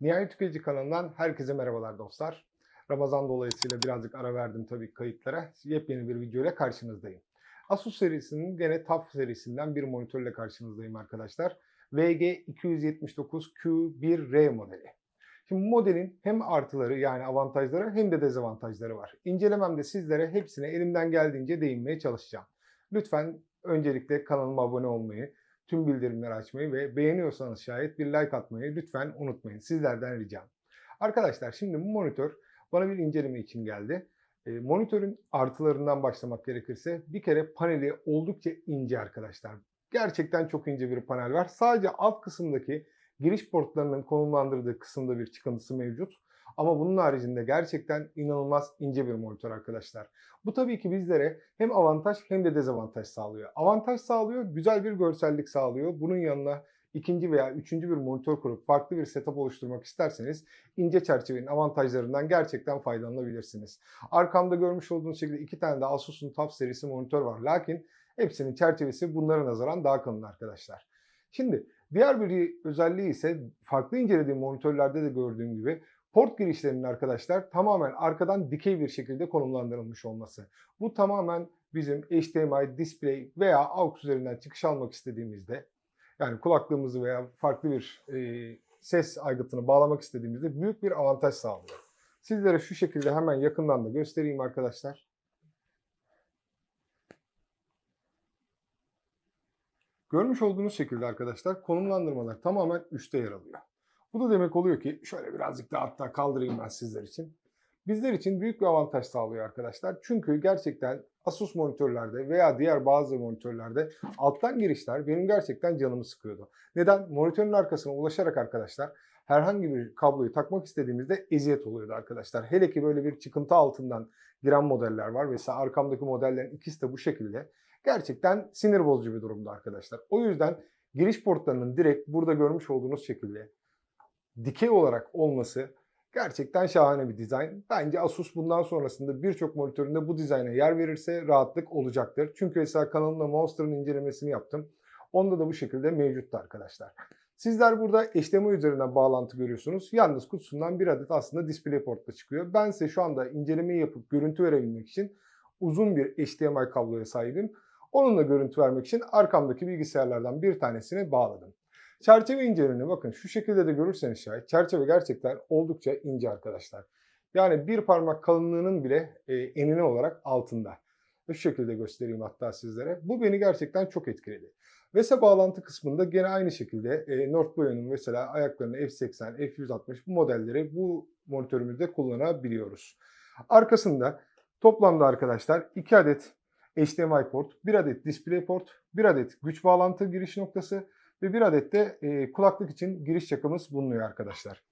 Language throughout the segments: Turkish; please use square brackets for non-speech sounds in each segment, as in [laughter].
Nihayet Tüketici kanalından herkese merhabalar dostlar. Ramazan dolayısıyla birazcık ara verdim tabii kayıtlara. Yepyeni bir video ile karşınızdayım. Asus serisinin gene TUF serisinden bir monitörle karşınızdayım arkadaşlar. VG279Q1R modeli. Şimdi modelin hem artıları yani avantajları hem de dezavantajları var. İncelememde sizlere hepsine elimden geldiğince değinmeye çalışacağım. Lütfen öncelikle kanalıma abone olmayı, tüm bildirimleri açmayı ve beğeniyorsanız şayet bir like atmayı lütfen unutmayın. Sizlerden ricam. Arkadaşlar şimdi bu monitör bana bir inceleme için geldi. E, monitörün artılarından başlamak gerekirse bir kere paneli oldukça ince arkadaşlar. Gerçekten çok ince bir panel var. Sadece alt kısımdaki giriş portlarının konumlandırdığı kısımda bir çıkıntısı mevcut. Ama bunun haricinde gerçekten inanılmaz ince bir monitör arkadaşlar. Bu tabii ki bizlere hem avantaj hem de dezavantaj sağlıyor. Avantaj sağlıyor, güzel bir görsellik sağlıyor. Bunun yanına ikinci veya üçüncü bir monitör kurup farklı bir setup oluşturmak isterseniz ince çerçevenin avantajlarından gerçekten faydalanabilirsiniz. Arkamda görmüş olduğunuz şekilde iki tane de Asus'un TUF serisi monitör var. Lakin hepsinin çerçevesi bunlara nazaran daha kalın arkadaşlar. Şimdi diğer bir özelliği ise farklı incelediğim monitörlerde de gördüğüm gibi Port girişlerinin arkadaşlar tamamen arkadan dikey bir şekilde konumlandırılmış olması. Bu tamamen bizim HDMI, display veya AUX üzerinden çıkış almak istediğimizde yani kulaklığımızı veya farklı bir e, ses aygıtını bağlamak istediğimizde büyük bir avantaj sağlıyor. Sizlere şu şekilde hemen yakından da göstereyim arkadaşlar. Görmüş olduğunuz şekilde arkadaşlar konumlandırmalar tamamen üstte yer alıyor. Bu da demek oluyor ki şöyle birazcık daha hatta kaldırayım ben sizler için. Bizler için büyük bir avantaj sağlıyor arkadaşlar. Çünkü gerçekten Asus monitörlerde veya diğer bazı monitörlerde alttan girişler benim gerçekten canımı sıkıyordu. Neden? Monitörün arkasına ulaşarak arkadaşlar herhangi bir kabloyu takmak istediğimizde eziyet oluyordu arkadaşlar. Hele ki böyle bir çıkıntı altından giren modeller var. Mesela arkamdaki modellerin ikisi de bu şekilde. Gerçekten sinir bozucu bir durumda arkadaşlar. O yüzden giriş portlarının direkt burada görmüş olduğunuz şekilde dikey olarak olması gerçekten şahane bir dizayn. Bence Asus bundan sonrasında birçok monitöründe bu dizayna yer verirse rahatlık olacaktır. Çünkü mesela kanalımda Monster'ın incelemesini yaptım. Onda da bu şekilde mevcuttu arkadaşlar. Sizler burada HDMI üzerinden bağlantı görüyorsunuz. Yalnız kutusundan bir adet aslında DisplayPort da çıkıyor. Ben ise şu anda incelemeyi yapıp görüntü verebilmek için uzun bir HDMI kabloya sahibim. Onunla görüntü vermek için arkamdaki bilgisayarlardan bir tanesini bağladım. Çerçeve inceliğine bakın şu şekilde de görürseniz şayet çerçeve gerçekten oldukça ince arkadaşlar. Yani bir parmak kalınlığının bile e, enine olarak altında. Şu şekilde göstereyim hatta sizlere. Bu beni gerçekten çok etkiledi. VESA bağlantı kısmında gene aynı şekilde e, Northboya'nın mesela ayaklarını F80, F160 bu modelleri bu monitörümüzde kullanabiliyoruz. Arkasında toplamda arkadaşlar 2 adet HDMI port, 1 adet DisplayPort, 1 adet güç bağlantı giriş noktası ve bir adet de e, kulaklık için giriş çakımız bulunuyor arkadaşlar.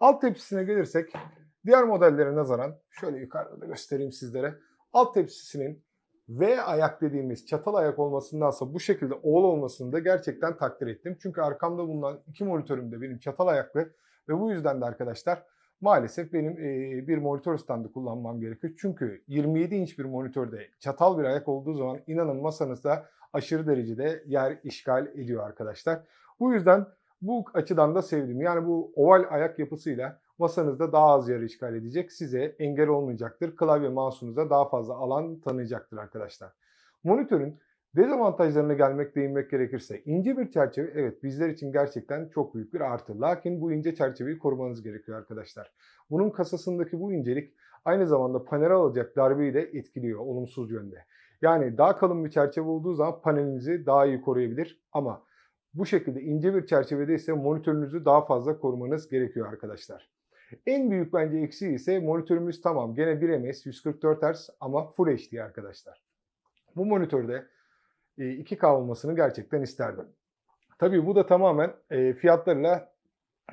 Alt tepsisine gelirsek diğer modellere nazaran şöyle yukarıda da göstereyim sizlere. Alt tepsisinin V ayak dediğimiz çatal ayak olmasındansa bu şekilde oval olmasını da gerçekten takdir ettim. Çünkü arkamda bulunan iki monitörüm de benim çatal ayaklı ve bu yüzden de arkadaşlar maalesef benim e, bir monitör standı kullanmam gerekiyor. Çünkü 27 inç bir monitörde çatal bir ayak olduğu zaman inanın masanızda aşırı derecede yer işgal ediyor arkadaşlar. Bu yüzden bu açıdan da sevdim. Yani bu oval ayak yapısıyla masanızda daha az yer işgal edecek. Size engel olmayacaktır. Klavye mouse'unuza daha fazla alan tanıyacaktır arkadaşlar. Monitörün dezavantajlarına gelmek değinmek gerekirse ince bir çerçeve evet bizler için gerçekten çok büyük bir artı. Lakin bu ince çerçeveyi korumanız gerekiyor arkadaşlar. Bunun kasasındaki bu incelik aynı zamanda panel alacak darbeyi de etkiliyor olumsuz yönde. Yani daha kalın bir çerçeve olduğu zaman panelinizi daha iyi koruyabilir ama bu şekilde ince bir çerçevede ise monitörünüzü daha fazla korumanız gerekiyor arkadaşlar. En büyük bence eksiği ise monitörümüz tamam gene 1 ms 144 Hz ama Full HD arkadaşlar. Bu monitörde 2K olmasını gerçekten isterdim. Tabii bu da tamamen fiyatlarıyla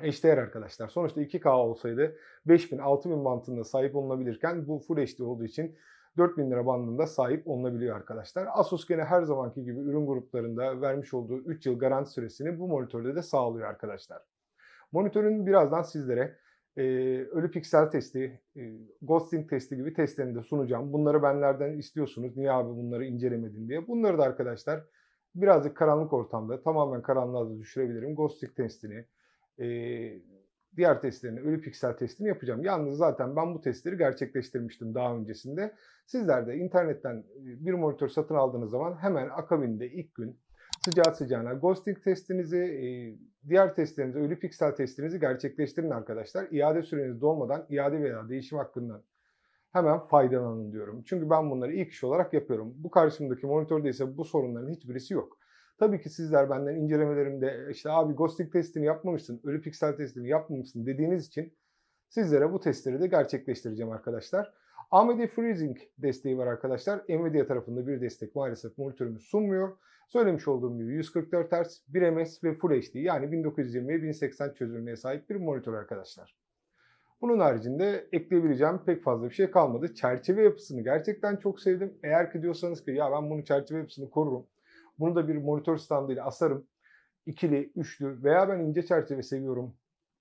eşdeğer arkadaşlar. Sonuçta 2K olsaydı 5000-6000 bantında sahip olunabilirken bu Full HD olduğu için 4000 lira bandında sahip olunabiliyor arkadaşlar. Asus gene her zamanki gibi ürün gruplarında vermiş olduğu 3 yıl garanti süresini bu monitörde de sağlıyor arkadaşlar. Monitörün birazdan sizlere e, ölü piksel testi, e, ghosting testi gibi testlerini de sunacağım. Bunları benlerden istiyorsunuz. Niye abi bunları incelemedin diye. Bunları da arkadaşlar birazcık karanlık ortamda tamamen karanlığa da düşürebilirim. Ghosting testini, e, diğer testlerini, ölü piksel testini yapacağım. Yalnız zaten ben bu testleri gerçekleştirmiştim daha öncesinde. Sizler de internetten e, bir monitör satın aldığınız zaman hemen akabinde ilk gün sıcağı sıcağına ghosting testinizi, e, diğer testlerinizi, ölü piksel testinizi gerçekleştirin arkadaşlar. İade süreniz dolmadan iade veya değişim hakkından hemen faydalanın diyorum. Çünkü ben bunları ilk iş olarak yapıyorum. Bu karşımdaki monitörde ise bu sorunların hiçbirisi yok. Tabii ki sizler benden incelemelerimde işte abi ghosting testini yapmamışsın, ölü piksel testini yapmamışsın dediğiniz için sizlere bu testleri de gerçekleştireceğim arkadaşlar. AMD Freezing desteği var arkadaşlar. Nvidia tarafında bir destek maalesef monitörümüz sunmuyor. Söylemiş olduğum gibi 144 Hz, 1 ms ve Full HD yani 1920 1080 çözünürlüğe sahip bir monitör arkadaşlar. Bunun haricinde ekleyebileceğim pek fazla bir şey kalmadı. Çerçeve yapısını gerçekten çok sevdim. Eğer ki diyorsanız ki ya ben bunu çerçeve yapısını korurum. Bunu da bir monitör standıyla asarım. İkili, üçlü veya ben ince çerçeve seviyorum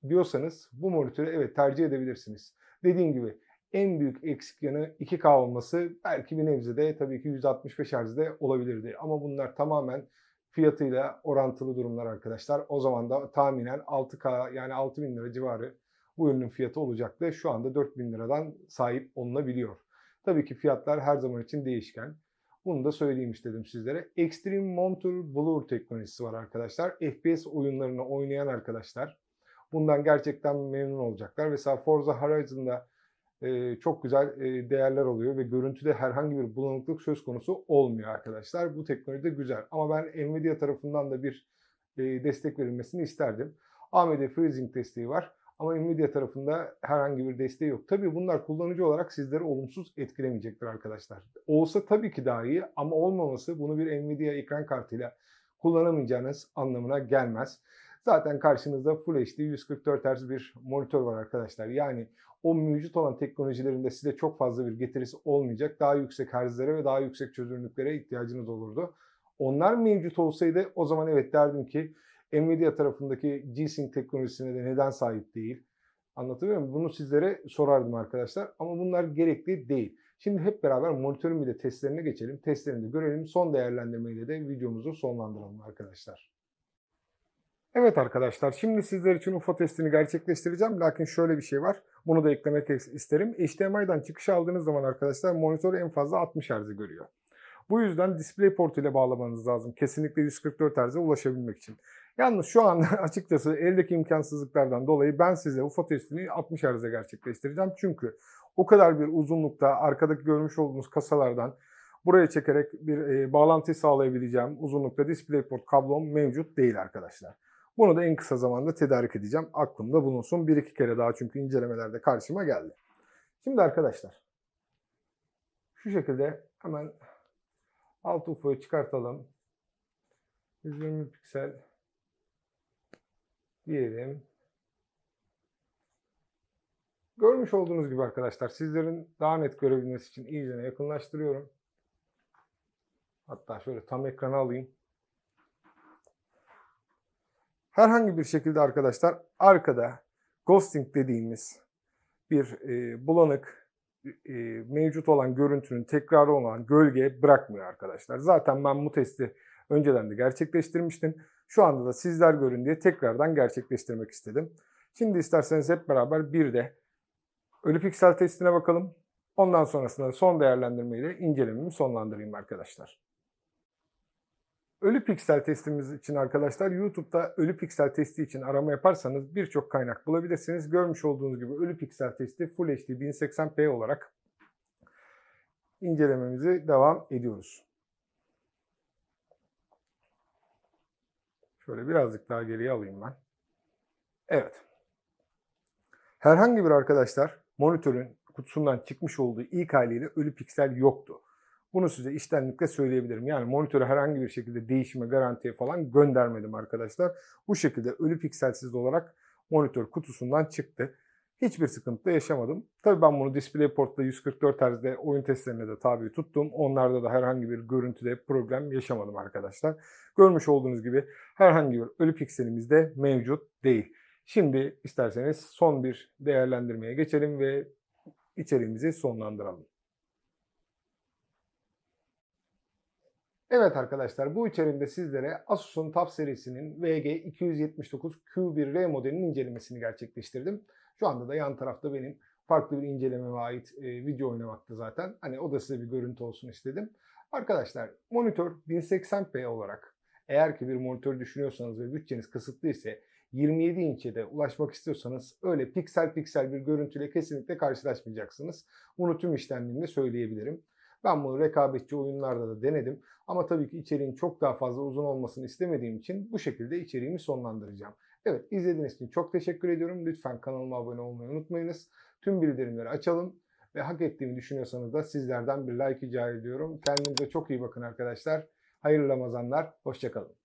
diyorsanız bu monitörü evet tercih edebilirsiniz. Dediğim gibi en büyük eksik yanı 2K olması belki bir nebzede tabii ki 165 Hz'de olabilirdi. Ama bunlar tamamen fiyatıyla orantılı durumlar arkadaşlar. O zaman da tahminen 6K yani 6000 lira civarı bu ürünün fiyatı olacaktı. Şu anda 4000 liradan sahip olunabiliyor. Tabii ki fiyatlar her zaman için değişken. Bunu da söyleyeyim istedim sizlere. Extreme Monitour Blur teknolojisi var arkadaşlar. FPS oyunlarını oynayan arkadaşlar bundan gerçekten memnun olacaklar. Mesela Forza Horizon'da e, çok güzel e, değerler oluyor ve görüntüde herhangi bir bulanıklık söz konusu olmuyor arkadaşlar. Bu teknoloji de güzel. Ama ben Nvidia tarafından da bir e, destek verilmesini isterdim. AMD Freezing desteği var. Ama Nvidia tarafında herhangi bir desteği yok. Tabii bunlar kullanıcı olarak sizleri olumsuz etkilemeyecektir arkadaşlar. Olsa tabii ki daha iyi ama olmaması bunu bir Nvidia ekran kartıyla kullanamayacağınız anlamına gelmez. Zaten karşınızda Full HD 144 Hz bir monitör var arkadaşlar. Yani o mevcut olan teknolojilerinde size çok fazla bir getirisi olmayacak. Daha yüksek herzlere ve daha yüksek çözünürlüklere ihtiyacınız olurdu. Onlar mevcut olsaydı o zaman evet derdim ki Nvidia tarafındaki G-Sync teknolojisine de neden sahip değil? Anlatabiliyor muyum? Bunu sizlere sorardım arkadaşlar. Ama bunlar gerekli değil. Şimdi hep beraber monitörün bir de testlerine geçelim. Testlerini de görelim. Son değerlendirmeyle de videomuzu sonlandıralım arkadaşlar. Evet arkadaşlar şimdi sizler için UFO testini gerçekleştireceğim. Lakin şöyle bir şey var. Bunu da eklemek isterim. HDMI'den çıkış aldığınız zaman arkadaşlar monitör en fazla 60 Hz görüyor. Bu yüzden DisplayPort ile bağlamanız lazım. Kesinlikle 144 Hz'e ulaşabilmek için. Yalnız şu an [laughs] açıkçası eldeki imkansızlıklardan dolayı ben size UFO testini 60 Hz'e gerçekleştireceğim. Çünkü o kadar bir uzunlukta arkadaki görmüş olduğunuz kasalardan buraya çekerek bir e, bağlantı sağlayabileceğim uzunlukta DisplayPort kablom mevcut değil arkadaşlar. Bunu da en kısa zamanda tedarik edeceğim. Aklımda bulunsun. Bir iki kere daha çünkü incelemelerde karşıma geldi. Şimdi arkadaşlar şu şekilde hemen alt UFO'yu çıkartalım. 120 piksel diyelim. Görmüş olduğunuz gibi arkadaşlar sizlerin daha net görebilmesi için iyice yakınlaştırıyorum. Hatta şöyle tam ekrana alayım. Herhangi bir şekilde arkadaşlar arkada ghosting dediğimiz bir e, bulanık e, mevcut olan görüntünün tekrarı olan gölge bırakmıyor arkadaşlar. Zaten ben bu testi önceden de gerçekleştirmiştim. Şu anda da sizler görün diye tekrardan gerçekleştirmek istedim. Şimdi isterseniz hep beraber bir de ölü piksel testine bakalım. Ondan sonrasında son değerlendirmeyle incelememi sonlandırayım arkadaşlar. Ölü piksel testimiz için arkadaşlar YouTube'da ölü piksel testi için arama yaparsanız birçok kaynak bulabilirsiniz. Görmüş olduğunuz gibi ölü piksel testi Full HD 1080p olarak incelememizi devam ediyoruz. Şöyle birazcık daha geriye alayım ben. Evet. Herhangi bir arkadaşlar monitörün kutusundan çıkmış olduğu ilk haliyle ölü piksel yoktu. Bunu size iştenlikle söyleyebilirim. Yani monitörü herhangi bir şekilde değişime, garantiye falan göndermedim arkadaşlar. Bu şekilde ölü pikselsiz olarak monitör kutusundan çıktı. Hiçbir sıkıntı yaşamadım. Tabii ben bunu DisplayPort'ta 144 Hz'de oyun testlerine de tabi tuttum. Onlarda da herhangi bir görüntüde problem yaşamadım arkadaşlar. Görmüş olduğunuz gibi herhangi bir ölü pikselimiz de mevcut değil. Şimdi isterseniz son bir değerlendirmeye geçelim ve içeriğimizi sonlandıralım. Evet arkadaşlar bu içerimde sizlere Asus'un TUF serisinin VG279Q1R modelinin incelemesini gerçekleştirdim. Şu anda da yan tarafta benim farklı bir incelememe ait e, video oynamakta zaten. Hani o da size bir görüntü olsun istedim. Arkadaşlar monitör 1080p olarak eğer ki bir monitör düşünüyorsanız ve bütçeniz kısıtlı ise 27 inçe de ulaşmak istiyorsanız öyle piksel piksel bir görüntüyle kesinlikle karşılaşmayacaksınız. Bunu tüm işlemlerimle söyleyebilirim. Ben bunu rekabetçi oyunlarda da denedim. Ama tabii ki içeriğin çok daha fazla uzun olmasını istemediğim için bu şekilde içeriğimi sonlandıracağım. Evet izlediğiniz için çok teşekkür ediyorum. Lütfen kanalıma abone olmayı unutmayınız. Tüm bildirimleri açalım ve hak ettiğimi düşünüyorsanız da sizlerden bir like rica ediyorum. Kendinize çok iyi bakın arkadaşlar. Hayırlı Ramazanlar. Hoşçakalın.